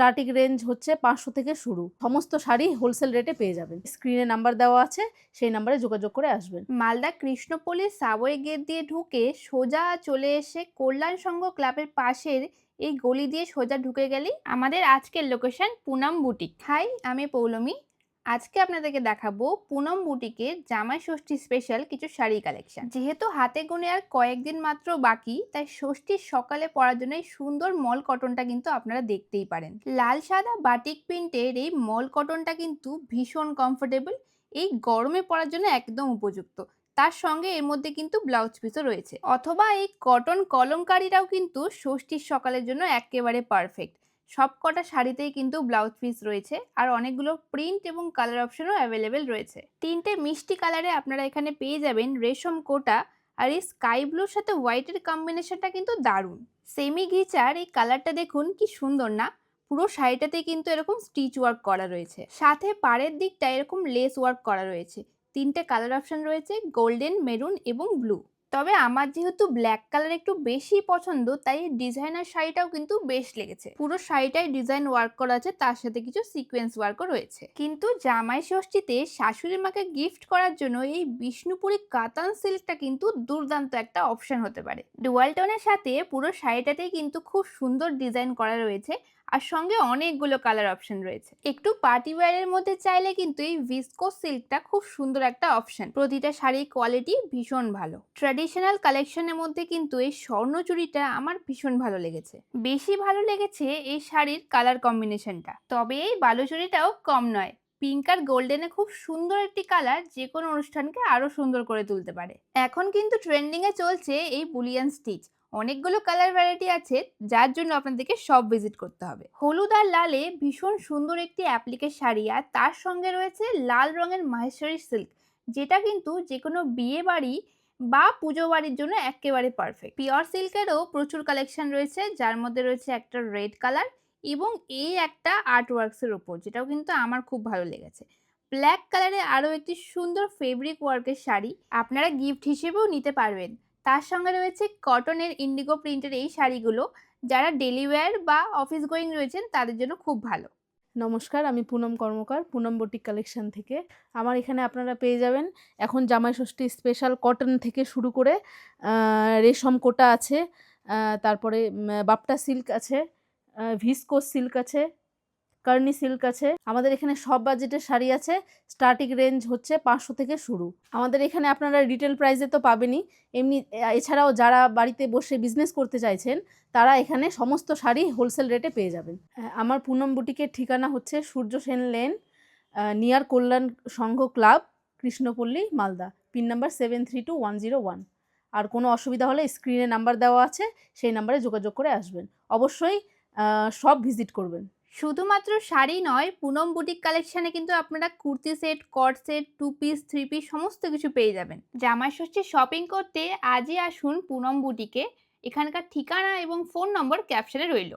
Starting range হচ্ছে পাঁচশো থেকে শুরু। সমস্ত শাড়ি হোলসেল রেটে পেয়ে যাবেন। স্ক্রিনে নাম্বার দেওয়া আছে সেই নাম্বারে যোগাযোগ করে আসবেন। মালদা কৃষ্ণপল্লি সাবওয়ে গেট দিয়ে ঢুকে সোজা চলে এসে কল্যাণ সংঘ ক্লাবের পাশের এই গলি দিয়ে সোজা ঢুকে গেলেই আমাদের আজকের লোকেশন পুনাম বুটিক হাই আমি পৌলমী। আজকে আপনাদেরকে দেখাবো পুনম বুটিকের জামাই ষষ্ঠী স্পেশাল কিছু শাড়ি কালেকশন যেহেতু হাতে গুনে আর কয়েকদিন মাত্র বাকি, তাই ষষ্ঠীর সকালে পরার জন্য এই সুন্দর মল কটনটা কিন্তু আপনারা দেখতেই পারেন। লাল সাদা বাটিক প্রিন্টের এই মল কটনটা কিন্তু ভীষণ কমফোর্টেবল এই গরমে পরার জন্য একদম উপযুক্ত। তার সঙ্গে এর মধ্যে কিন্তু ব্লাউজ পিসও রয়েছে। অথবা এই কটন কলমকারীরাও কিন্তু ষষ্ঠীর সকালের জন্য একেবারে পারফেক্ট সব কটা শাড়িতেই কিন্তু ব্লাউজ পিস রয়েছে আর অনেকগুলো প্রিন্ট এবং কালার অপশনও অ্যাভেলেবেল রয়েছে। তিনটে মিষ্টি কালারে আপনারা এখানে পেয়ে যাবেন রেশম কোটা আর এই স্কাই ব্লুর সাথে হোয়াইটের কম্বিনেশনটা কিন্তু দারুণ। সেমি ঘিচার এই কালারটা দেখুন কি সুন্দর না? পুরো শাড়িটাতে কিন্তু এরকম স্টিচ ওয়ার্ক করা রয়েছে। সাথে পাড়ের দিকটা এরকম লেস ওয়ার্ক করা রয়েছে। তিনটে কালার অপশন রয়েছে, গোল্ডেন, মেরুন এবং ব্লু। তবে আমার যেহেতু ব্ল্যাক কালার একটু বেশি পছন্দ, তাই ডিজাইনার শাড়িটাও কিন্তু বেশ লেগেছে। পুরো শাড়িটাই ডিজাইন ওয়ার্ক করা আছে, তার সাথে কিছু সিকোয়েন্স ওয়ার্কও রয়েছে। কিন্তু জামাই ষষ্ঠীতে শাশুড়ি মাকে গিফট করার জন্য এই বিষ্ণুপুরি কাতান সিল্কটা কিন্তু দুর্দান্ত একটা অপশন হতে পারে। ডুয়াল টোনের সাথে পুরো শাড়িটাতেই কিন্তু খুব সুন্দর ডিজাইন করা রয়েছে। আর সঙ্গে অনেকগুলো কালার অপশন রয়েছে। একটু পার্টি ওয়্যারের মধ্যে চাইলে কিন্তু এই ভিসকো সিল্কটা খুব সুন্দর একটা অপশন প্রতিটা শাড়ির কোয়ালিটি ভীষণ ভালো। ট্র্যাডিশনাল কালেকশনের মধ্যে কিন্তু এই স্বর্ণ স্বর্ণচুরিটা আমার ভীষণ ভালো লেগেছে। বেশি ভালো লেগেছে এই শাড়ির কালার কম্বিনেশনটা তবে এই বালুচুরিটাও কম নয়। পিঙ্ক আর গোল্ডেনে খুব সুন্দর একটি কালার যে কোনো অনুষ্ঠানকে আরও সুন্দর করে তুলতে পারে। এখন কিন্তু ট্রেন্ডিং এ চলছে এই বুলিয়ান স্টিচ অনেকগুলো কালার ভ্যারাইটি আছে, যার জন্য আপনাদেরকে সব ভিজিট করতে হবে। হলুদ আর লালে ভীষণ সুন্দর একটি অ্যাপ্লিকের শাড়ি আর তার সঙ্গে রয়েছে লাল রঙের মাহেশ্বরী সিল্ক যেটা কিন্তু যে কোনো বিয়ে বাড়ি বা পুজো বাড়ির জন্য একেবারে পারফেক্ট পিওর সিল্কেরও প্রচুর কালেকশন রয়েছে, যার মধ্যে রয়েছে একটা রেড কালার এবং এই একটা আর্ট ওয়ার্কসের ওপর যেটাও কিন্তু আমার খুব ভালো লেগেছে। ব্ল্যাক কালারে আরও একটি সুন্দর ফেব্রিক ওয়ার্কের শাড়ি, আপনারা গিফট হিসেবেও নিতে পারবেন। তার সঙ্গে রয়েছে কটনের ইন্ডিগো প্রিন্টের এই শাড়িগুলো। যারা ডেলি বা অফিস গোয়িং রয়েছেন, তাদের জন্য খুব ভালো। নমস্কার, আমি পুনম কর্মকার, পুনম বটিক কালেকশন থেকে। আমার এখানে আপনারা পেয়ে যাবেন। এখন জামাই ষষ্ঠী স্পেশাল কটন থেকে শুরু করে রেশম কোটা আছে তারপরে বাপটা সিল্ক আছে ভিসকোস সিল্ক আছে কার্নি সিল্ক আছে। আমাদের এখানে সব বাজেটের শাড়ি আছে। স্টার্টিং রেঞ্জ হচ্ছে পাঁচশো থেকে শুরু। আমাদের এখানে আপনারা রিটেল প্রাইসে তো পাবেনই। এমনি এছাড়াও যারা বাড়িতে বসে বিজনেস করতে চাইছেন, তারা এখানে সমস্ত শাড়ি হোলসেল রেটে পেয়ে যাবেন। আমার পুনম বুটিকের ঠিকানা হচ্ছে Surya Sen lane near Kalyan Sangha club, Krishnapalli, Malda. Pin number seven three two one zero one আর কোনো অসুবিধা হলে স্ক্রিনে নাম্বার দেওয়া আছে, সেই নাম্বারে যোগাযোগ করে আসবেন। অবশ্যই সব ভিজিট করবেন। শুধুমাত্র শাড়ি নয়, পুনম বুটিক কালেকশনে কিন্তু আপনারা কুর্তি সেট কট set two piece three piece সমস্ত কিছু পেয়ে যাবেন। জামাই ষষ্ঠী শপিং করতে আজই আসুন পুনম বুটিকে। এখানকার ঠিকানা এবং ফোন নম্বর ক্যাপশনে রইল।